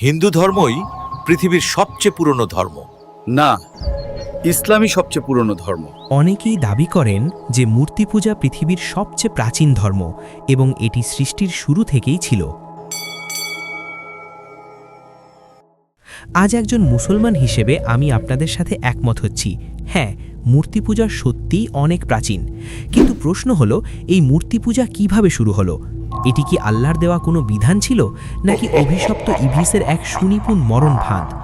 হিন্দু ধর্মই পৃথিবীর সবচেয়ে পুরনো ধর্ম। না ইসলামই সবচেয়ে পুরনো ধর্ম। অনেকেই দাবি করেন যে মূর্তি পূজা পৃথিবীর সবচেয়ে প্রাচীন ধর্ম এবং এটি সৃষ্টির শুরু থেকেই ছিল। আজ একজন মুসলমান হিসেবে আমি আপনাদের সাথে একমত হচ্ছি। হ্যাঁ মূর্তি পূজা সত্যিই অনেক প্রাচীন। কিন্তু প্রশ্ন হলো এই মূর্তি পূজা কীভাবে শুরু হলো? এটি কি আল্লাহর দেওয়া কোনো বিধান ছিল নাকি অভিশপ্ত ইভিসের এক সুনিপুণ মরণ ভাঁদ?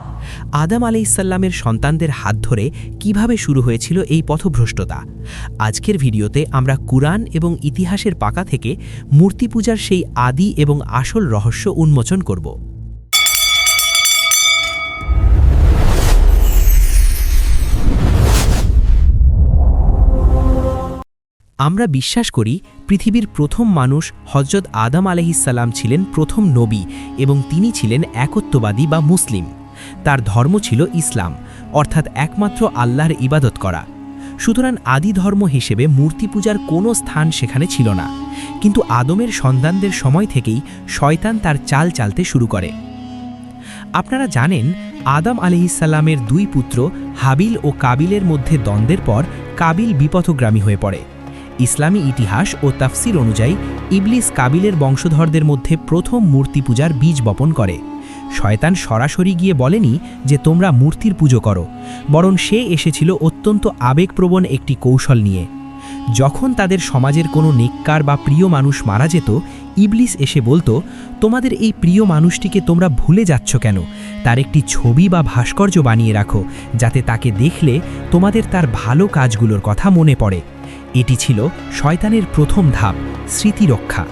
আদাম আলাইসাল্লামের সন্তানদের হাত ধরে কীভাবে শুরু হয়েছিল এই পথভ্রষ্টতা? আজকের ভিডিওতে আমরা কুরআন এবং ইতিহাসের পাকা থেকে মূর্তি পূজার সেই আদি এবং আসল রহস্য উন্মোচন করব। আমরা বিশ্বাস করি পৃথিবীর প্রথম মানুষ হজরত আদম আলহিসাল্লাম ছিলেন প্রথম নবী এবং তিনি ছিলেন একত্ববাদী বা মুসলিম। তার ধর্ম ছিল ইসলাম, অর্থাৎ একমাত্র আল্লাহর ইবাদত করা। সুতরাং আদি ধর্ম হিসেবে মূর্তি পূজার কোনো স্থান সেখানে ছিল না। কিন্তু আদমের সন্তানদের সময় থেকেই শয়তান তার চাল চালতে শুরু করে। আপনারা জানেন, আদম আলিহিসাল্লামের দুই পুত্র হাবিল ও কাবিলের মধ্যে দ্বন্দ্বের পর কাবিল বিপথগ্রামী হয়ে পড়ে। ইসলামী ইতিহাস ও তাফসির অনুযায়ী, ইবলিস কাবিলের বংশধরদের মধ্যে প্রথম মূর্তি পূজার বীজ বপন করে। শয়তান সরাসরি গিয়ে বলেনি যে তোমরা মূর্তির পুজো করো, বরং সে এসেছিল অত্যন্ত আবেগপ্রবণ একটি কৌশল নিয়ে। যখন তাদের সমাজের কোনো নেককার বা প্রিয় মানুষ মারা যেত, ইবলিস এসে বলতো, তোমাদের এই প্রিয় মানুষটিকে তোমরা ভুলে যাচ্ছ কেন? তার একটি ছবি বা ভাস্কর্য বানিয়ে রাখো, যাতে তাকে দেখলে তোমাদের তার ভালো কাজগুলোর কথা মনে পড়ে। এটি ছিল শয়তানের প্রথম ধাপ, স্মৃতিরক্ষা।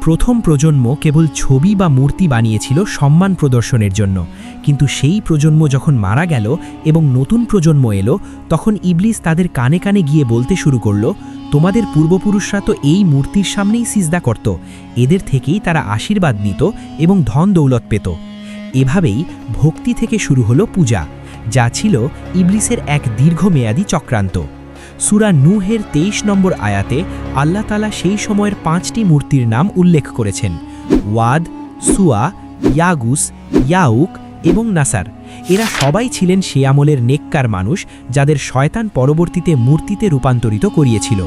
প্রথম প্রজন্ম কেবল ছবি বা মূর্তি বানিয়েছিল সম্মান প্রদর্শনের জন্য। কিন্তু সেই প্রজন্ম যখন মারা গেল এবং নতুন প্রজন্ম এলো, তখন ইবলিস তাদের কানে কানে গিয়ে বলতে শুরু করল, তোমাদের পূর্বপুরুষরা তো এই মূর্তির সামনেই সিজদা করত। এদের থেকেই তারা আশীর্বাদ নিত এবং ধন দৌলত পেত। এভাবেই ভক্তি থেকে শুরু হলো পূজা, যা ছিল ইবলিসের এক দীর্ঘমেয়াদী চক্রান্ত। সুরা নুহের তেইশ নম্বর আয়াতে আল্লাহ তালা সেই সময়ের পাঁচটি মূর্তির নাম উল্লেখ করেছেন। ওয়াদ, সুয়া, ইয়াগুস, ইয়াউক এবং নাসার। এরা সবাই ছিলেন সে আমলের নেককার মানুষ যাদের শয়তান পরবর্তীতে মূর্তিতে রূপান্তরিত করিয়েছিল।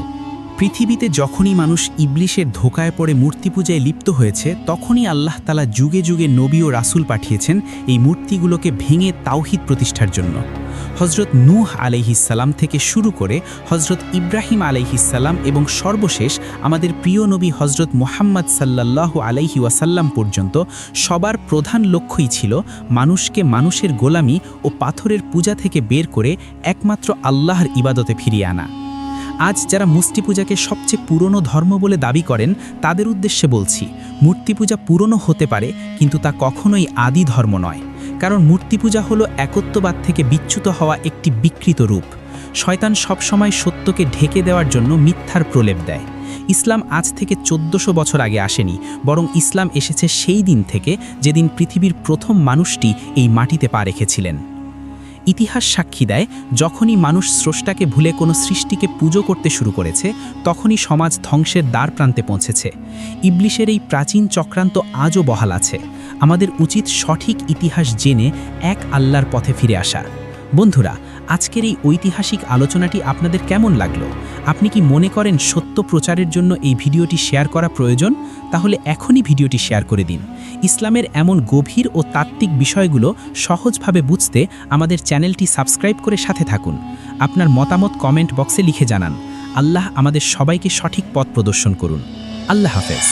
পৃথিবীতে যখনই মানুষ ইবলিশের ধোকায় পড়ে মূর্তি পূজায় লিপ্ত হয়েছে, তখনই আল্লাহ তালা যুগে যুগে নবী ও রাসুল পাঠিয়েছেন এই মূর্তিগুলোকে ভেঙে তাওহিদ প্রতিষ্ঠার জন্য। হজরত নূহ আলাইহিসাল্লাম থেকে শুরু করে হজরত ইব্রাহিম আলাইহিসাল্লাম এবং সর্বশেষ আমাদের প্রিয় নবী হজরত মোহাম্মদ সাল্লাল্লাহু আলাইহি ওয়াসাল্লাম পর্যন্ত সবার প্রধান লক্ষ্যই ছিল মানুষকে মানুষের গোলামি ও পাথরের পূজা থেকে বের করে একমাত্র আল্লাহর ইবাদতে ফিরিয়ে আনা। আজ যারা মূর্তি পূজাকে সবচেয়ে পুরনো ধর্ম বলে দাবি করেন, তাদের উদ্দেশ্যে বলছি, মূর্তি পূজা পুরনো হতে পারে, কিন্তু তা কখনোই আদি ধর্ম নয়। কারণ মূর্তি পূজা হলো একত্ববাদ থেকে বিচ্যুত হওয়া একটি বিকৃত রূপ। শয়তান সবসময় সত্যকে ঢেকে দেওয়ার জন্য মিথ্যার প্রলেপ দেয়। ইসলাম আজ থেকে চোদ্দশো বছর আগে আসেনি, বরং ইসলাম এসেছে সেই দিন থেকে, যেদিন পৃথিবীর প্রথম মানুষটি এই মাটিতে পা রেখেছিলেন। ইতিহাস সাক্ষী দেয়, যখনই মানুষ স্রষ্টাকে ভুলে কোনো সৃষ্টিকে পুজো করতে শুরু করেছে, তখনই সমাজ ধ্বংসের দ্বার প্রান্তে পৌঁছেছে। ইবলিশের এই প্রাচীন চক্রান্ত আজও বহাল আছে। আমাদের উচিত সঠিক ইতিহাস জেনে এক আল্লাহর পথে ফিরে আসা। বন্ধুরা, আজকের এই ঐতিহাসিক আলোচনাটি আপনাদের কেমন লাগল? আপনি কি মনে করেন সত্য প্রচারের জন্য এই ভিডিওটি শেয়ার করা প্রয়োজন? তাহলে এখনই ভিডিওটি শেয়ার করে দিন। ইসলামের এমন গভীর ও তাত্ত্বিক বিষয়গুলো সহজভাবে বুঝতে আমাদের চ্যানেলটি সাবস্ক্রাইব করে সাথে থাকুন। আপনার মতামত কমেন্ট বক্সে লিখে জানান। আল্লাহ আমাদের সবাইকে সঠিক পথ প্রদর্শন করুন। আল্লাহ হাফেজ।